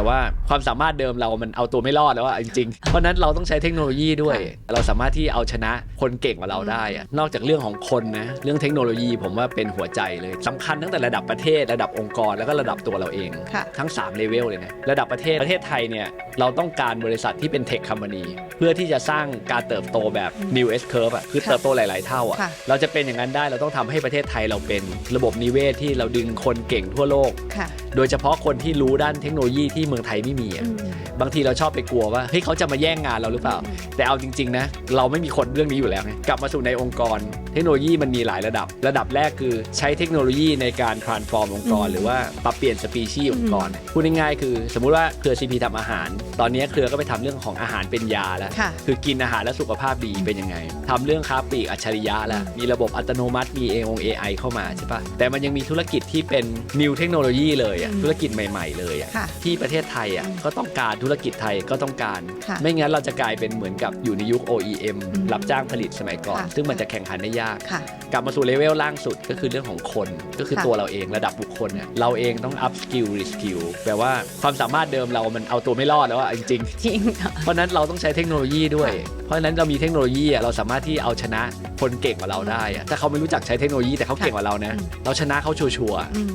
แต่ว่าความสามารถเดิมเรามันเอาตัวไม่รอดแล้วอะจริงๆ เพราะฉะนั้นเราต้องใช้เทคโนโลยีด้วย เราสามารถที่เอาชนะคนเก่งกว่าเราได้อะนอกจากเรื่องของคนนะเรื่องเทคโนโลยีผมว่าเป็นหัวใจเลยสำคัญตั้งแต่ระดับประเทศระดับองค์กรแล้วก็ระดับตัวเราเองค่ะทั้ง3เลเวลเลยนะระดับประเทศประเทศไทยเนี่ยเราต้องการบริษัทที่เป็นเทค c ัม p a นีเพื่อที่จะสร้างการเติบโตแบบ new S curve อะคือค่ะเติบโตหลาย ๆ เท่าอะค่ะเราจะเป็นอย่างนั้นได้เราต้องทำให้ประเทศไทยเราเป็นระบบนิเวศที่เราดึงคนเก่งทั่วโลก ค่ะโดยเฉพาะคนที่รู้ด้านเทคโนโลยีที่เมืองไทยไม่มีอะอืมบางทีเราชอบไปกลัวว่าเฮ้ยเขาจะมาแย่งงานเราหรือเปล่า แต่เอาจริง ๆ นะ เราไม่มีคนเรื่องนี้อยู่แล้วไงกลับมาสู่ในองค์กร เทคโนโลยีมันมีหลายระดับ ระดับแรกคือใช้เทคโนโลยีในการ transform องค์กร อืมหรือว่าปรับเปลี่ยนสปีชีส์องค์กร พูดง่ายๆคือ สมมุติว่าเครือ CP ทำอาหารตอนนี้เครือก็ไปทำเรื่องของอาหารเป็นยาแล้วค่ะคือกินอาหารแล้วสุขภาพดีเป็นยังไงทำเรื่องค้าปลีกอัจฉริยะแล้วมีระบบอัตโนมัติมี a อง AI เข้ามาใช่ปะแต่มันยังมีธุรกิจที่เป็น new เทคโนโลยีเลยอะอืมธุรกิจใหม่ ๆ เลยอะค่ะที่ประเทศไทยอะก็ต้องการธุรกิจไทยก็ต้องการค่ะไม่งั้นเราจะกลายเป็นเหมือนกับอยู่ในยุค OEM อืมรับจ้างผลิตสมัยก่อนค่ะซึ่งมันจะแข่งขันได้ยากค่ะกลับมาสู่เลเวลล่างสุดก็คือเรื่องของคน ก็คือค่ะตัวเราเองระดับบุคคลเนี่ยเราเองต้อง up skill re skill แปลว่าความสามารถเดิมเรามันเอาตัวไม่รอดแล้วอะจริงจริงค่ะ ๆเพราะฉะนั้นเราต้องใช้เทคโนโลยีด้วยค่ะเพราะฉะนั้นเรามีเทคโนโลยีอะเราสามารถที่เอาชนะคนเก่งกว่าเราได้อะถ้าเขาไม่รู้จักใช้เทคโนโลยีแต่เขาเก่งกว่าเรานะ อืม เราชนะเขาชัวร์ๆ อืม